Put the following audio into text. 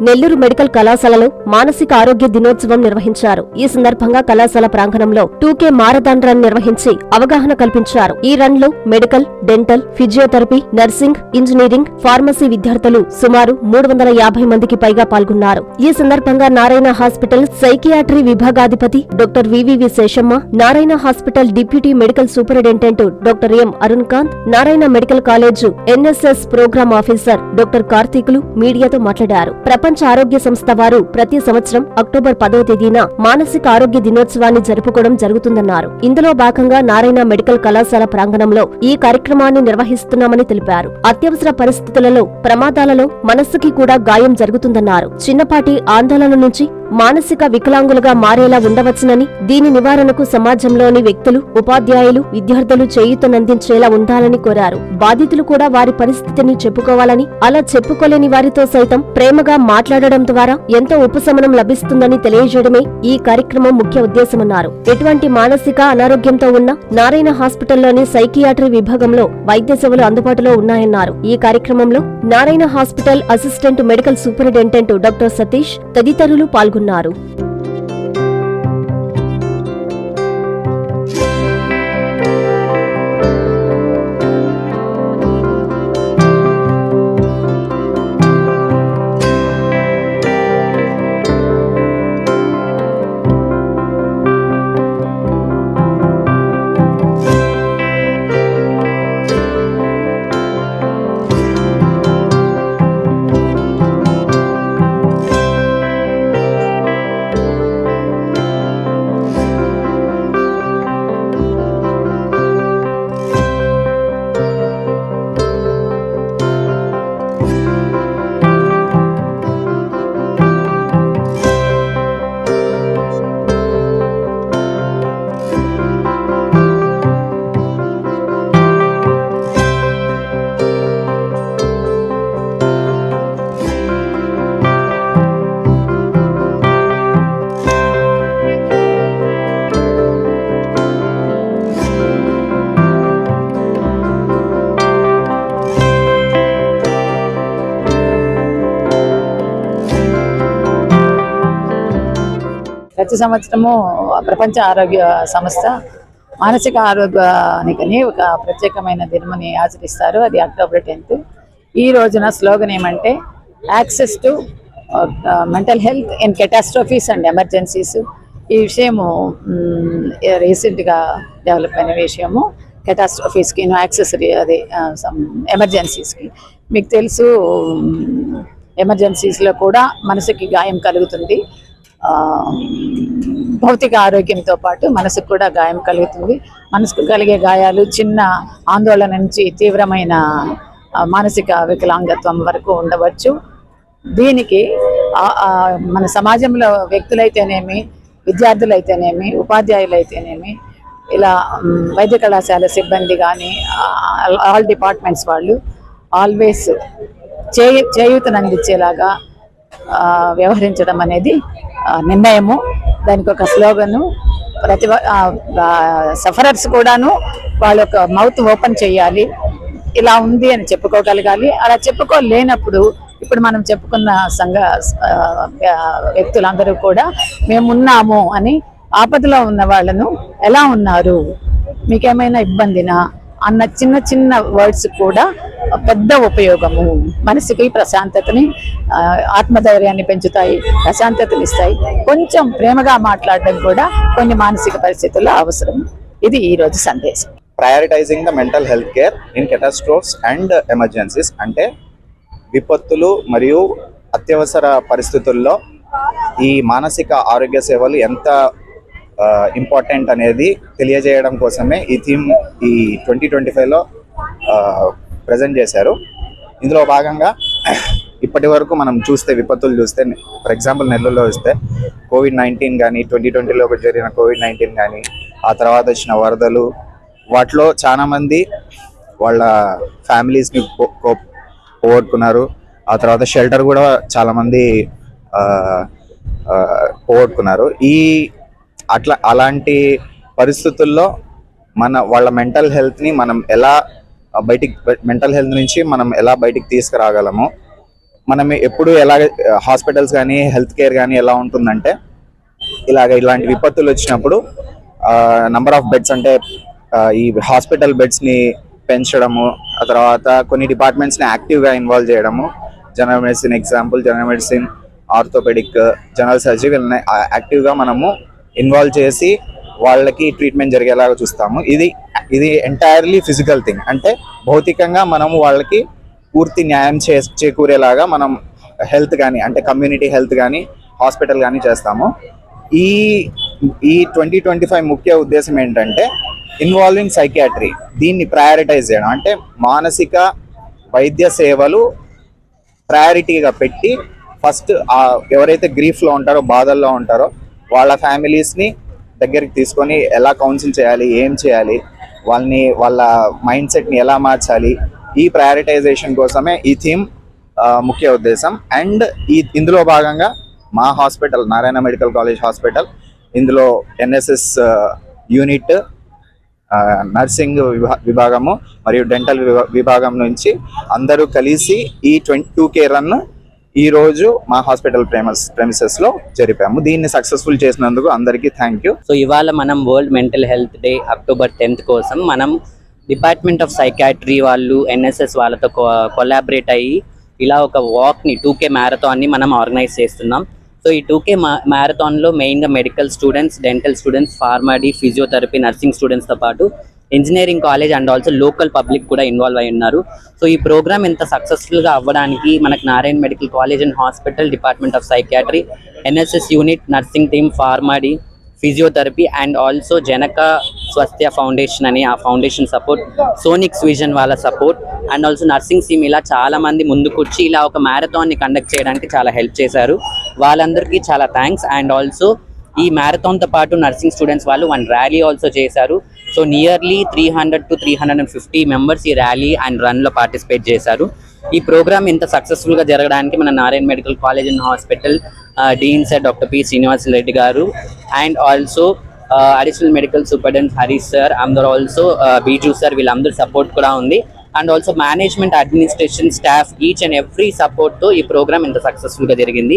Nellore medical కళాశాలలో మానసిక ఆరోగ్య దినోత్సవం నిర్వహించారు. ఈ సందర్భంగా కళాశాల ప్రాంగణంలో టూకే మారథాన్ రన్ నిర్వహించి అవగాహన కల్పించారు. ఈ రన్లో medical dental physiotherapy nursing engineering pharmacy విద్యార్థులు సుమారు మూడు వందల యాభై మందికి పైగా పాల్గొన్నారు. ఈ సందర్భంగా Narayana hospital psychiatry విభాగాధిపతి doctor V V V Seshamma Narayana hospital deputy medical superintendent doctor M Arun Kanth Narayana medical college NSS program officer doctor కార్తీకులు మీడియాతో మాట్లాడారు. ప్రపంచ ఆరోగ్య సంస్థ వారు ప్రతి సంవత్సరం అక్టోబర్ పదవ తేదీన మానసిక ఆరోగ్య దినోత్సవాన్ని జరుపుకోవడం జరుగుతుందన్నారు. ఇందులో భాగంగా నారాయణ మెడికల్ కళాశాల ప్రాంగణంలో ఈ కార్యక్రమాన్ని నిర్వహిస్తున్నామని తెలిపారు. అత్యవసర పరిస్థితులలో ప్రమాదాలలో మనస్సుకి కూడా గాయం జరుగుతుందన్నారు. చిన్నపాటి ఆందోళన నుంచి మానసిక వికలాంగులుగా మారేలా ఉండవచ్చునని దీని నివారణకు సమాజంలోని వ్యక్తులు ఉపాధ్యాయులు విద్యార్థులు చేయూతనందించేలా ఉండాలని కోరారు. బాధితులు కూడా వారి పరిస్థితిని చెప్పుకోవాలని అలా చెప్పుకోలేని వారితో సైతం ప్రేమగా మాట్లాడడం ద్వారా ఎంతో ఉపశమనం లభిస్తుందని తెలియజేయడమే ఈ కార్యక్రమం ముఖ్య ఉద్దేశమన్నారు. ఎటువంటి మానసిక అనారోగ్యంతో ఉన్న నారాయణ హాస్పిటల్లోని సైకియాట్రీ విభాగంలో వైద్య సేవలు అందుబాటులో ఉన్నాయన్నారు. ఈ కార్యక్రమంలో Narayana hospital assistant medical superintendent doctor Satish తదితరులు పాల్గొన్నారు. ఉన్నారు. ప్రతి సంవత్సరము ప్రపంచ ఆరోగ్య సంస్థ మానసిక ఆరోగ్యానికని ఒక ప్రత్యేకమైన దినమని ఆచరిస్తారు. అది అక్టోబర్ టెన్త్. ఈ రోజున స్లోగన్ ఏమంటే access to mental health in catastrophes and emergencies ఈ విషయము రీసెంట్గా డెవలప్ అయిన విషయము. కెటాస్ట్రోఫీస్కి యాక్సెస్ అది ఎమర్జెన్సీస్కి మీకు తెలుసు ఎమర్జెన్సీస్లో కూడా మనసుకి గాయం కలుగుతుంది. భౌతిక ఆరోగ్యంతో పాటు మనసుకు కూడా గాయం కలుగుతుంది. మనసుకు కలిగే గాయాలు చిన్న ఆందోళన నుంచి తీవ్రమైన మానసిక వికలాంగత్వం వరకు ఉండవచ్చు. దీనికి మన సమాజంలో వ్యక్తులైతేనేమి విద్యార్థులైతేనేమి ఉపాధ్యాయులైతేనేమి ఇలా వైద్య కళాశాల సిబ్బంది కానీ ఆల్ డిపార్ట్మెంట్స్ వాళ్ళు ఆల్వేస్ చేయ చేయూతనందించేలాగా వ్యవహరించడం అనేది నిర్ణయము. దానికి ఒక స్లోగను. ప్రతి సఫరర్స్ కూడాను వాళ్ళ యొక్క మౌత్ ఓపెన్ చేయాలి. ఇలా ఉంది అని చెప్పుకోగలగాలి. అలా చెప్పుకోలేనప్పుడు ఇప్పుడు మనం చెప్పుకున్న సంఘ వ్యక్తులందరూ కూడా మేమున్నాము అని ఆపదలో ఉన్న వాళ్ళను ఎలా ఉన్నారు? మీకేమైనా ఇబ్బందినా? అన్న చిన్న చిన్న వర్డ్స్ కూడా పెద్ద ఉపయోగము. మనసుకి ప్రశాంతతని ఆత్మధైర్యాన్ని పెంచుతాయి ప్రశాంతతని ఇస్తాయి కొంచెం ప్రేమగా మాట్లాడడం కూడా కొన్ని మానసిక పరిస్థితుల్లో అవసరం. ఇది ఈ రోజు సందేశం. Prioritising the mental health care in catastrophes and emergencies అంటే విపత్తులు మరియు అత్యవసర పరిస్థితుల్లో ఈ మానసిక ఆరోగ్య సేవలు ఎంత ఇంపార్టెంట్ అనేది తెలియజేయడం కోసమే ఈ థీమ్ ఈ ట్వంటీ ట్వంటీ ఫైవ్లో ప్రజెంట్ చేశారు. ఇందులో భాగంగా ఇప్పటి వరకు మనం చూస్తే విపత్తులు చూస్తే ఫర్ ఎగ్జాంపుల్ నెల్లూరులో చూస్తే కోవిడ్ నైన్టీన్ కానీ ట్వంటీ ట్వంటీలో జరిగిన కోవిడ్ నైన్టీన్ కానీ ఆ తర్వాత వచ్చిన వరదలు వాటిలో చాలామంది వాళ్ళ ఫ్యామిలీస్ని పోగొట్టుకున్నారు. ఆ తర్వాత షెల్టర్ కూడా చాలామంది పోగొట్టుకున్నారు. ఈ అట్లా అలాంటి పరిస్థితుల్లో మన వాళ్ళ మెంటల్ హెల్త్ని మనం ఎలా బయటికి మెంటల్ హెల్త్ నుంచి మనం ఎలా బయటికి తీసుకురాగలము మనం ఎప్పుడు ఎలా హాస్పిటల్స్ కానీ హెల్త్ కేర్ కానీ ఎలా ఉంటుందంటే ఇలాగ ఇలాంటి విపత్తులు వచ్చినప్పుడు నంబర్ ఆఫ్ బెడ్స్ అంటే ఈ హాస్పిటల్ బెడ్స్ని పెంచడము ఆ తర్వాత కొన్ని డిపార్ట్మెంట్స్ని యాక్టివ్గా ఇన్వాల్వ్ చేయడము general medicine example general medicine orthopaedic general surgery వీళ్ళని యాక్టివ్గా మనము ఇన్వాల్వ్ చేసి వాళ్ళకి ట్రీట్మెంట్ జరిగేలాగా చూస్తాము. ఇది ఇది ఎంటైర్లీ ఫిజికల్ థింగ్ అంటే భౌతికంగా మనము వాళ్ళకి పూర్తి న్యాయం చే చేకూరేలాగా మనం హెల్త్ కానీ అంటే కమ్యూనిటీ హెల్త్ కానీ హాస్పిటల్ కానీ చేస్తాము. ఈ ఈ ట్వంటీ ట్వంటీ ఫైవ్ ముఖ్య ఉద్దేశం ఏంటంటే ఇన్వాల్వింగ్ సైకియాట్రీ దీన్ని ప్రయారిటైజ్ చేయడం. అంటే మానసిక వైద్య సేవలు ప్రయారిటీగా పెట్టి ఫస్ట్ ఎవరైతే గ్రీఫ్లో ఉంటారో బాధల్లో ఉంటారో వాళ్ళ ఫ్యామిలీస్ని దగ్గరికి తీసుకొని ఎలా కౌన్సిల్ చేయాలి ఏం చేయాలి వాళ్ళని వాళ్ళ మైండ్ సెట్ని ఎలా మార్చాలి ఈ ప్రయారిటైజేషన్ కోసమే ఈ థీమ్ ముఖ్య ఉద్దేశం. అండ్ ఈ ఇందులో భాగంగా మా hospital Narayana medical college hospital ఇందులో ఎన్ఎస్ఎస్ యూనిట్ నర్సింగ్ విభా- విభాగము మరియు డెంటల్ విభా- విభాగం నుంచి అందరూ కలిసి ఈ ట్వంటీ టూ కే రన్ ఈ రోజు మా హాస్పిటల్ ప్రేమస్ ప్రెమిసెస్లో జరిపాము. దీన్ని సక్సెస్ఫుల్ చేసినందుకు అందరికీ థ్యాంక్ యూ సో ఇవాళ మనం world mental health day October tenth కోసం మనం డిపార్ట్మెంట్ ఆఫ్ సైకాట్రీ వాళ్ళు ఎన్ఎస్ఎస్ వాళ్ళతో కొలాబరేట్ అయ్యి ఇలా ఒక వాక్ని టూ కే మ్యారథాన్ని మనం ఆర్గనైజ్ చేస్తున్నాం. సో ఈ టూ కే మ్యారథాన్లో మెయిన్గా medical students dental students PharmD physiotherapy nursing స్టూడెంట్స్తో పాటు engineering college and also local public కూడా ఇన్వాల్వ్ అయి ఉన్నారు. సో ఈ ప్రోగ్రామ్ ఇంత సక్సెస్ఫుల్గా అవ్వడానికి మనకు Narayana medical college and hospital department of psychiatry NSS unit nursing team PharmD physiotherapy and also Janaka Swasthya foundation అని ఆ ఫౌండేషన్ సపోర్ట్ సోనిక్స్ విజన్ వాళ్ళ support and also nursing team ఇలా చాలామంది ముందుకొచ్చి ఇలా ఒక మ్యారథాన్ని కండక్ట్ చేయడానికి చాలా హెల్ప్ చేశారు. వాళ్ళందరికీ చాలా థ్యాంక్స్ అండ్ ఆల్సో ఈ మ్యారథాన్తో పాటు నర్సింగ్ స్టూడెంట్స్ వాళ్ళు వన్ ర్యాలీ ఆల్సో చేశారు. So nearly three hundred to three hundred and fifty members ఈ ర్యాలీ అండ్ రన్లో పార్టిసిపేట్ చేశారు. ఈ ప్రోగ్రామ్ ఇంత సక్సెస్ఫుల్గా జరగడానికి మన Narayana medical college and hospital dean sir doctor P Srinivas Reddy garu and also additional medical superintendent Harish sir అందరు also Biju sir వీళ్ళందరూ సపోర్ట్ కూడా ఉంది. And also management administration staff each and every సపోర్ట్తో ఈ ప్రోగ్రామ్ ఇంత సక్సెస్ఫుల్గా జరిగింది.